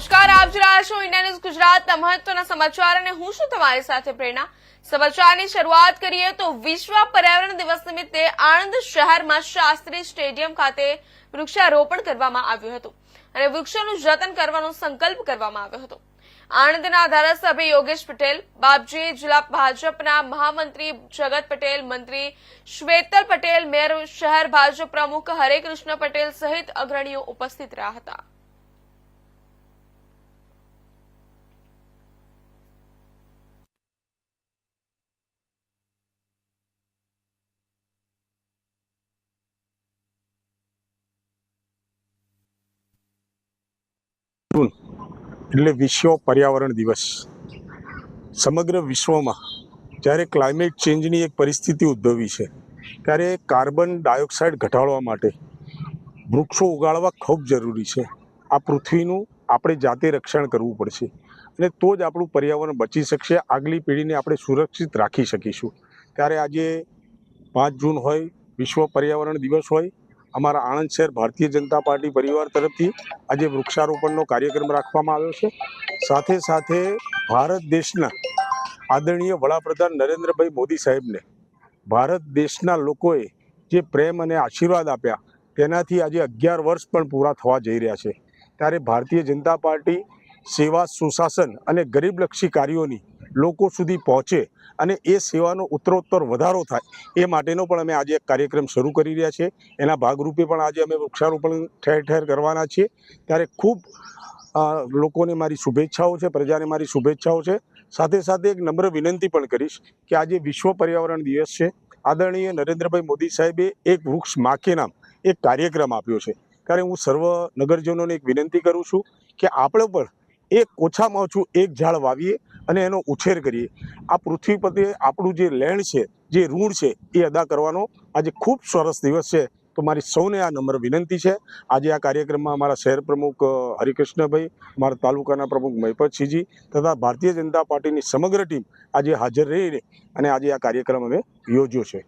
નમસ્કાર, આપ જોઈ રહ્યા છો ઇન્ડિયા ન્યૂઝ ગુજરાતના મહત્વના સમાચાર અને હું છું તમારી સાથે પ્રેરણા. સમાચારની શરૂઆત કરીએ તો વિશ્વ પર્યાવરણ દિવસ નિમિત્તે આણંદ શહેરમાં શાસ્ત્રી સ્ટેડિયમ ખાતે વૃક્ષારોપણ કરવામાં આવ્યું હતું અને વૃક્ષોનું જતન કરવાનો સંકલ્પ કરવામાં આવ્યો હતો. આણંદના ધારાસભ્ય યોગેશ પટેલ, બાપજી જિલ્લા ભાજપના મહામંત્રી જગત પટેલ, મંત્રી શ્વેતલ પટેલ, મેયર શહેર ભાજપ પ્રમુખ હરેકૃષ્ણ પટેલ સહિત અગ્રણીઓ ઉપસ્થિત રહ્યા હતા જૂન એટલે વિશ્વ પર્યાવરણ દિવસ. સમગ્ર વિશ્વમાં જ્યારે ક્લાઇમેટ ચેન્જની એક પરિસ્થિતિ ઉદ્ભવી છે, ત્યારે કાર્બન ડાયોક્સાઇડ ઘટાડવા માટે વૃક્ષો ઉગાડવા ખૂબ જરૂરી છે. આ પૃથ્વીનું આપણે જાતે રક્ષણ કરવું પડશે અને તો જ આપણું પર્યાવરણ બચી શકશે. આગલી પેઢીને આપણે સુરક્ષિત રાખી શકીશું. ત્યારે આજે પાંચ જૂન હોય, વિશ્વ પર્યાવરણ દિવસ હોય અમારા આણંદ શહેર ભારતીય જનતા પાર્ટી પરિવાર તરફથી આજે વૃક્ષારોપણનો કાર્યક્રમ રાખવામાં આવ્યો છે. સાથે સાથે ભારત દેશના આદરણીય વડાપ્રધાન નરેન્દ્રભાઈ મોદી સાહેબને ભારત દેશના લોકોએ જે પ્રેમ અને આશીર્વાદ આપ્યા તેનાથી આજે અગિયાર વર્ષ પણ પૂરા થવા જઈ રહ્યા છે. ત્યારે ભારતીય જનતા પાર્ટી સેવા સુશાસન અને ગરીબલક્ષી કાર્યોની લોકો સુધી પહોંચે અને એ સેવાનો ઉત્તરોત્તર વધારો થાય, એ માટેનો પણ અમે આજે એક કાર્યક્રમ શરૂ કરી રહ્યા છીએ. એના ભાગરૂપે પણ આજે અમે વૃક્ષારોપણ ઠેર ઠેર કરવાના છીએ. ત્યારે ખૂબ લોકોને મારી શુભેચ્છાઓ છે, પ્રજાને મારી શુભેચ્છાઓ છે. સાથે સાથે એક નમ્ર વિનંતી પણ કરીશ કે આજે વિશ્વ પર્યાવરણ દિવસ છે. આદરણીય નરેન્દ્રભાઈ મોદી સાહેબે એક વૃક્ષ માખે નામ એક કાર્યક્રમ આપ્યો છે. ત્યારે હું સર્વ નગરજનોને એક વિનંતી કરું છું કે આપણે પણ એક ઓછામાં ઓછું એક ઝાડ વાવીએ અને એનો ઉછેર કરીએ. આ પૃથ્વી પ્રત્યે આપણું જે લેણ છે, જે ઋણ છે, એ અદા કરવાનો આજે ખૂબ સરસ દિવસ છે. તો મારી સૌને આ નંબર વિનંતી છે. આજે આ કાર્યક્રમમાં અમારા શહેર પ્રમુખ હરિકૃષ્ણભાઈ, અમારા તાલુકાના પ્રમુખ મહિપતસિંહજી તથા ભારતીય જનતા પાર્ટીની સમગ્ર ટીમ આજે હાજર રહીને અને આજે આ કાર્યક્રમ અમે યોજ્યો છે.